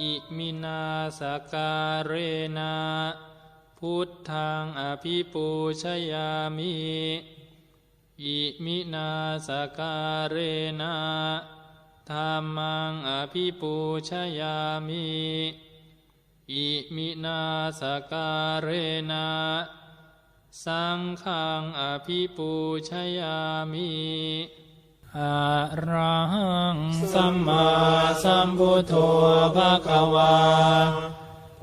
อิมินาสการเรนะพุทธังอภิปูชยามิอิมินาสการเรนะธรรมังอภิปูชยามิอิมินาสการเรนะสังฆังอภิปูชยามิ อะระหังสัมมาสัมพุทโธภะคะวา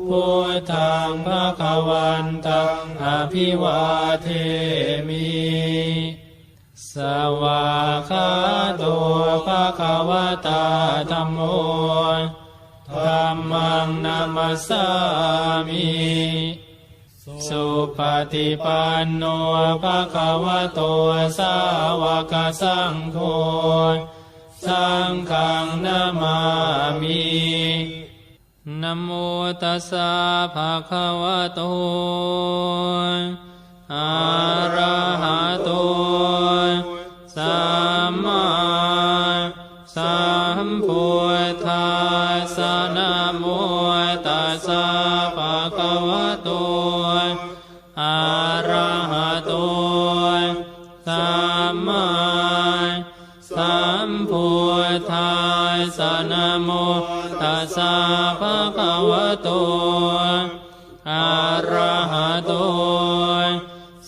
พุทธังภะคะวันตังอภิวาเทมิสวาคาโตภะคะวะตาธัมโมธัมมังนามัสสามิ สุปฏิปันโนภะคะวะโตสาวกสังโฆสังฆังนามามินโมตัสสะภะคะวะโตอะระหะโตสั ระหะโตสัมมาสัมพุทธัสสนโมตัสสะภะคะวะโตอะระหะโต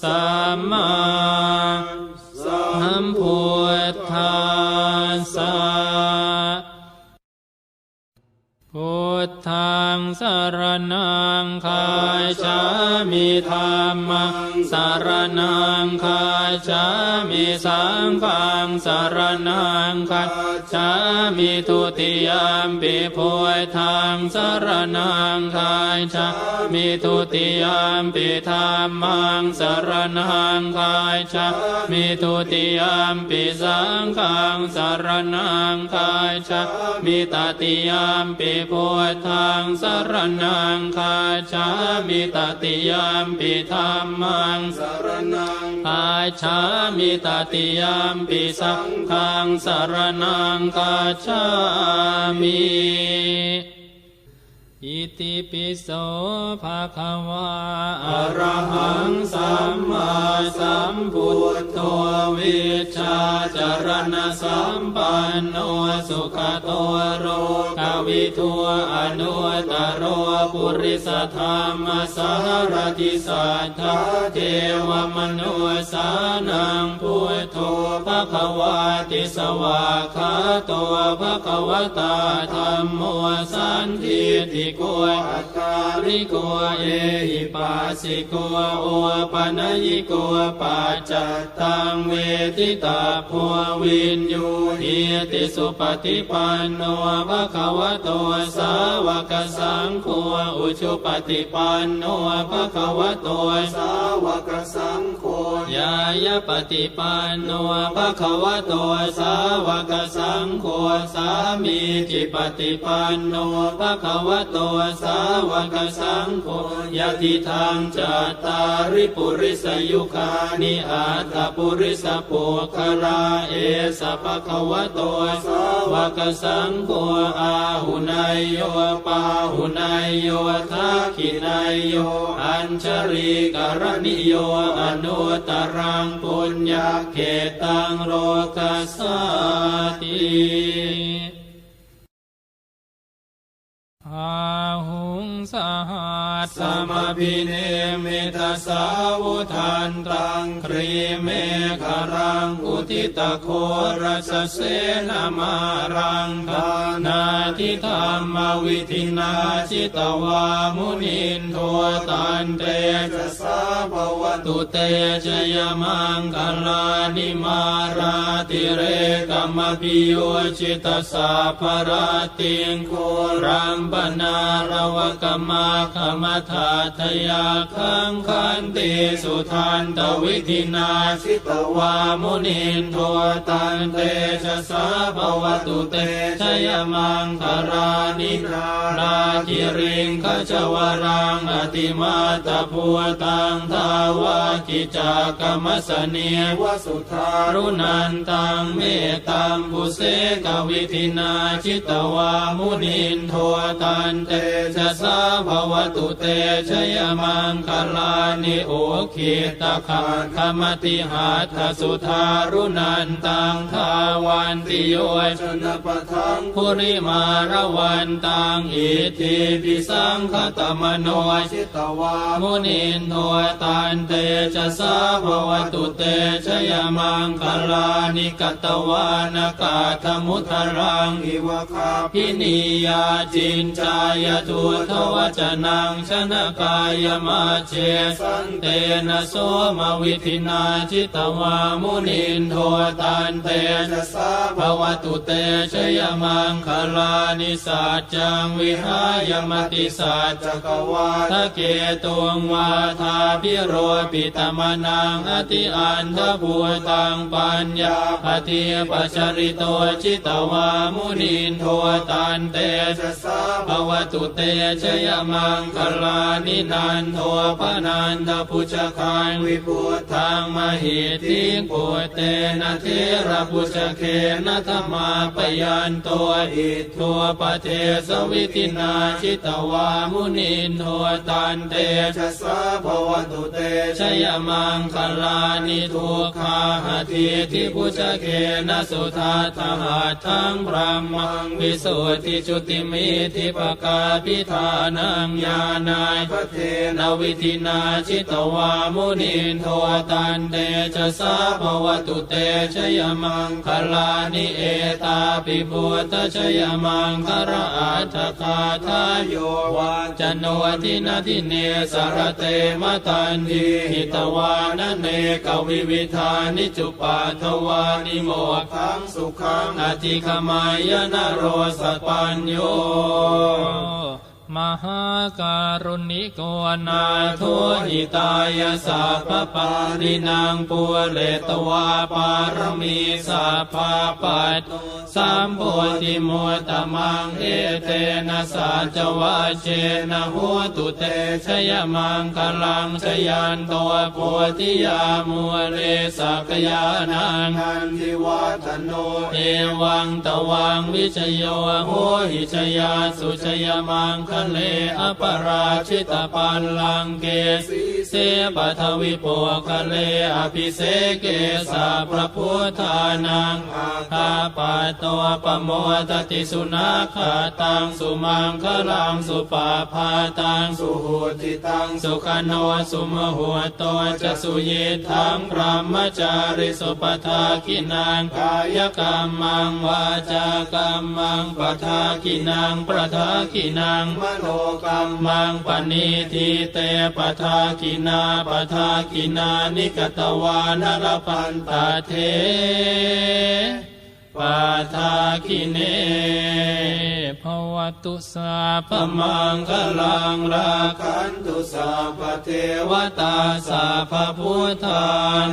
สัมมาสัมพุทธัสสะพุทธังสรนังคายชา มิธรรมังสารนังคาชามิสังฆังสารนังคาชามิทุติยามปิพุทธังสารนังคาชามิทุติยามปิธรรมังสารนังคาชามิทุติยามปิสังฆังสารนังคาชามิตติยามปิพุทธังสารนังคาชามิตติยามปิธรรมังสารนังคาชามิตติยามปิสังฆังสารนังคาชามิ อิติปิโสภะคะวะอะระหังสัมมาสัมพุทโธวิชาจารณะสัมปันโนสุขโตโรกวิทัวอนุตตรโรปุริสธรรมสารติสัทธาเทวมนุสานังพุทโธภะคะวะติสวาคาโตภะคะวะตาธรรมโมสันทิติโกอัตตาริโกเอหิปัสสิโกโอปะนยิโกปัจจตังเวทิตาภัววินยูหิติสุปฏิปันโนภะคะวะโตสาวกสังโฆอุชุปฏิปันโนภะคะวะโตสาวกสังโฆยายปฏิปันโนภะคะวะโตสาวกสังโฆสามีจิปฏิปันโนภะคะวะโตสาวกสังโฆยะทิทางจัตตาริปุริสยุคานิอัตถปุริสปุคราเอสะภะคะวะโตสาวกสังโฆอาหุนายโยปาหุนายโยทักขินายโยอัญชริกรณิโยอนุตรังปุญญาเขตังโลกัสสติอาหุง สหัสสมพิเนมิทสสาวุทันตังครีเมฆรังอุทิตโครสเสนามารังทานา ทิธรรมวิธินาจิตวามุนินโทตันเตจะสาภวตุเตชยมังคลานิมาราติเรกมมพิโยจิตสาภราติงโครัมปนารวกมาคมธาทยาคังคานติสุทันตวิธินาชิตวามุนินโทตันเตชะสาภวตุเตชยมังคารานิราคิริงขจวรังอติมาตาพัวตังทาวากิจากรรมสเนียวสุทารุนันตังเมตตัมปุเสกวิธินาชิตวามุนินโทตันเตชะสาภวตุเตชยมังคลานิโอคิตาคันคมติหัตถสุทารุนันตังทาวันติโยชนปทังภุริมารวันตังอิทิปิสังคตมโนชิตวามุนินโทตันเตชะสาภวตุเตชยมังคลานิกตวานกาธมุทรังอิวคาพินิยาจินจายทุทวจนังชนะกายมาเชสันเตนะโสมวิธินาจิตวามุนินโทตันเตชะสาภวตุเตชยมังคลานิสัจจังวิหายมติสัจจกวาทะเกตุงวาทาพิโรปิตมนังอติอันทภูตังปัญญาปฏิปัจริโตจิตวามุนินโทตันเตชะสาภวตุเตชยมังคลานินันโทปนันทพุชคันวิพุทธังมหิทิงปุเตนะเทระพุชเคนะธรรมาปยันตัวอิทััวปเทสวิตินาชิตวามุนินโทตันเตชะสาภวตุเตชยมังคลานิทุกขาหทิทิพุชเคนสุทัตหาทั้งพระมังวิสุทธิจุติมิทิปกาพิธานังญาณายพระเทนวิธินาชิตวามุนินโทตันเตชะสาภวตุเตชยมังคลานิเอตาปิพุทธชยมังคระอัตถคาทายโยวาจโนทินาทิเนสารเตมตันทีหิตวานเนกวิวิธานิจุปาทวานิโมขังสุขังอธิคมายนโรสปัญโย มหาการุณิโกนานาโทโทหิตายาสัพปารินางปุเรตวาปารมีสัพพปัตสัมโพธิมุตตมังเอเตนะสัจวะเจนะโหตุเตชยมังคลังชยันตัวโพธิยามัวเลสักยานังอันทิวัฒโนเอวังตวังวิชโยโหหิชยาสุชยมังคะเลอปราชิตปัลลังเกสีเสปัทวิโปคะเลอภิเสเกสาพระพุทธานังอาคาปะตัวปโมตติสุนาคาตังสุมังคลังสุปาพาตังสุโหติตังสุขโนสุมหัวตัวจะสุเยทังพระมจาริสุปทาคินังกายกรรมังวาจากรรมังปทาคินังประทาคินังมโนกรรมังปณิทิเตปทากินาปทากินานิกตวานรพันตาเท ปาทาคิเนภวตุสาปมังคลังราคันตุสาพเทวตาสาพพุทธา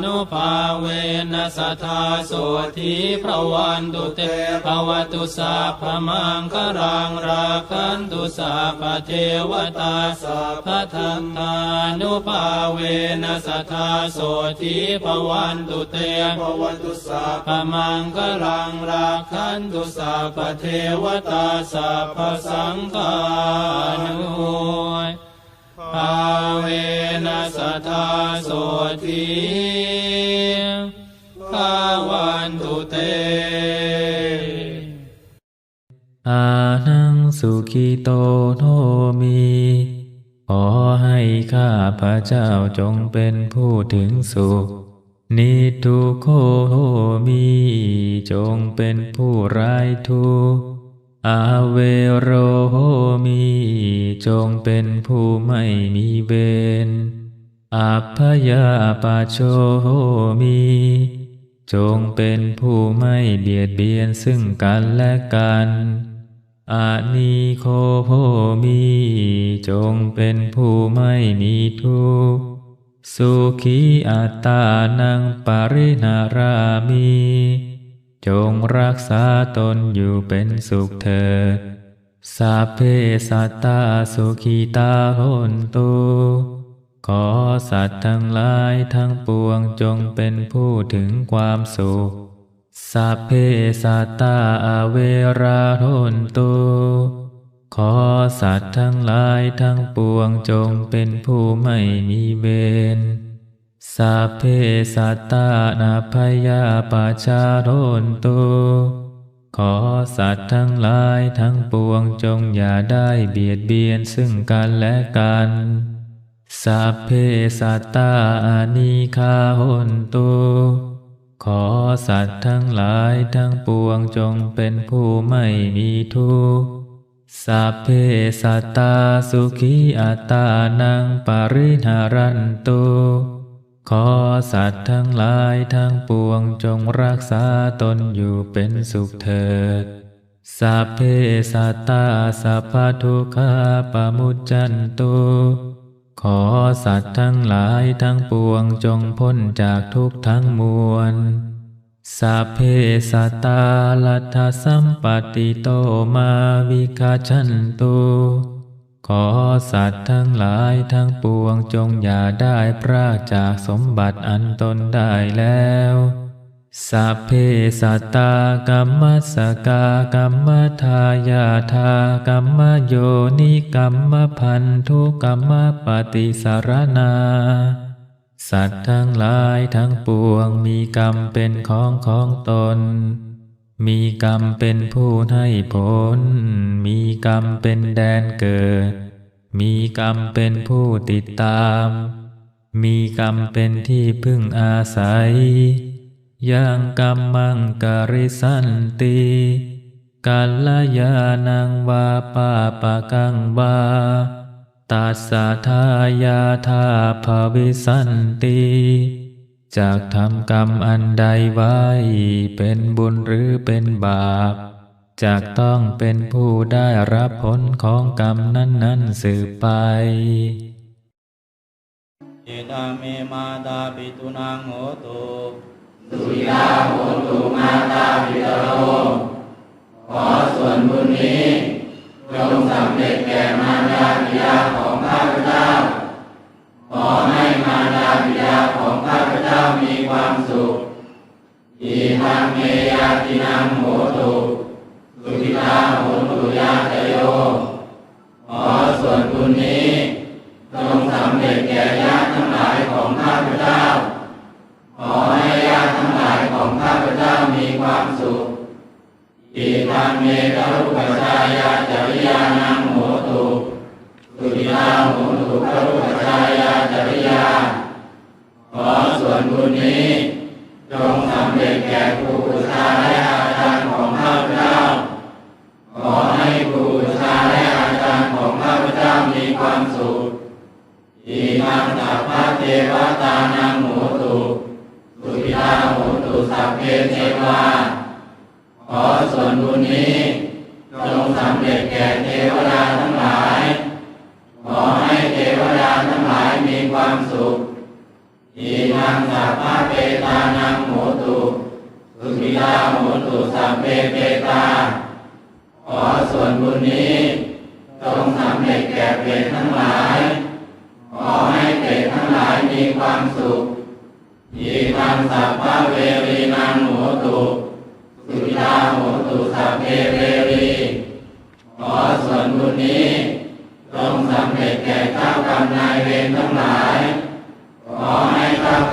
นุภาเวนัสทธาโสธีพระวันตุเตภวตุสาพมังคลังราคันตุสาพเทวตาสาพทัตตานุภาเวนัสทธาโสธีพระวันตุเตภวตุสาพมังคลังงราคันตุสาพเทวตาสาพสังฆานุภาเวนัสทธาโสธีภาวันตุเตอานังสุขิโตโนมีขอให้ข้าพระเจ้าจงเป็นผู้ถึงสุข นิทุโคโหมีจงเป็นผู้ไร้ทุกอาเวโรโหมีจงเป็นผู้ไม่มีเวรอัพยาปาโชโหมี จงเป็นผู้ไม่เบียดเบียนซึ่งกันและกันอานิโคโหมี จงเป็นผู้ไม่มีทุกข์ สุขีอัตตานังปรินารามี จงรักษาตนอยู่เป็นสุขเถิดสัพเพสัตตาสุขีตาโหนตุขอสัตว์ทั้งหลายทั้งปวงจงเป็นผู้ถึงความสุขสัพเพสัตตาอเวราโหนตุ อสัตว์ทั้งหลายทั้งปวงจงเป็นผู้ไม่มีเวรสัพเพสัตตานาพยาปาชาโรนตุขอสัตว์ทั้งหลายทั้งปวงจงอย่าได้เบียดเบียนซึ่งกันและกันสัพเพสัตตาอานิคาหนตุขอสัตว์ทั้งหลายทั้งปวงจงเป็นผู้ไม่มีทุกข์ สัพเพสัตตาสุขีอัตตานังปริหารันตุขอสัตว์ทั้งหลายทั้งปวงจงรักษาตนอยู่เป็นสุขเถิด สัพเพสัตตาสัพพทุกขาปมุจจันตุขอสัตว์ทั้งหลายทั้งปวงจงพ้นจากทุกข์ทั้งมวล สัพเพสัตตาลัทธสัมปติโตมาวิคาชันตุขอสัตว์ทั้งหลายทั้งปวงจงอย่าได้พรากจากสมบัติอันตนได้แล้วสัพเพสัตตากัมมัสกากัมมทายาทากัมมโยนิกัมมพันธุกัมมปฏิสารนา สัตว์ทั้งหลายทั้งปวงมีกรรมเป็นของของตน มีกรรมเป็นผู้ให้ผล มีกรรมเป็นแดนเกิด มีกรรมเป็นผู้ติดตาม มีกรรมเป็นที่พึ่งอาศัยยังกรรมังกริสันติกัลยานังวาปาปะกังวา ตัสสะทายาทาภาวิสันติจากทำกรรมอันใดไว้ เป็นบุญหรือเป็นบาป จากต้องเป็นผู้ได้รับผลของกรรมนั้นๆสืบไปเอตาเมมาตาปิตุนังโหตุ จงสำเร็จแก่มารดาบิดาของข้าพเจ้า ขอให้มารดาบิดาของข้าพเจ้ามีความสุข อีทังเมยาตินังโห ความสุขอีนังสัพพะเปตานังโหตุสุขิตาโหตุสัพเพเปตา ขอส่วนบุญนี้จงสำเร็จแก่เปรตทั้งหลาย ขอให้เปรตทั้งหลายมีความสุขอีนังสัพพะเวรีนังโหตุสุขิตาโหตุสัพเพเวรีขอส่วนบุญนี้องสำเร็จแก่เจ้ากรรมนายเวรทั้งหลาย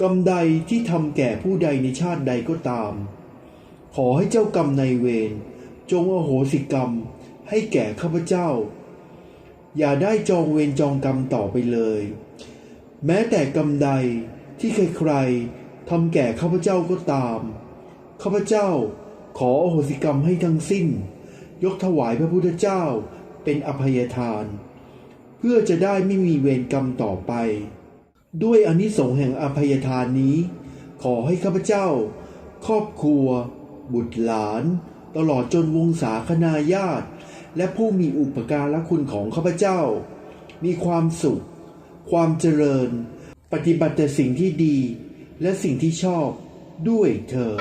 กรรมใดที่ทำแก่ผู้ใดในชาติใดก็ตาม ขอให้เจ้ากรรมในเวรจงอโหสิกรรมให้แก่ข้าพเจ้า อย่าได้จองเวรจองกรรมต่อไปเลย แม้แต่กรรมใดที่ใครๆทำแก่ข้าพเจ้าก็ตาม ข้าพเจ้าขออโหสิกรรมให้ทั้งสิ้น ยกถวายพระพุทธเจ้าเป็นอภัยทาน เพื่อจะได้ไม่มีเวรกรรมต่อไป ด้วยอนิสงส์แห่งอภัยทานนี้ ขอให้ข้าพเจ้า ครอบครัว บุตรหลาน ตลอดจนวงศาคณาญาติ และผู้มีอุปการะคุณของข้าพเจ้า มีความสุข ความเจริญ ปฏิบัติแต่สิ่งที่ดี และสิ่งที่ชอบด้วยเธอ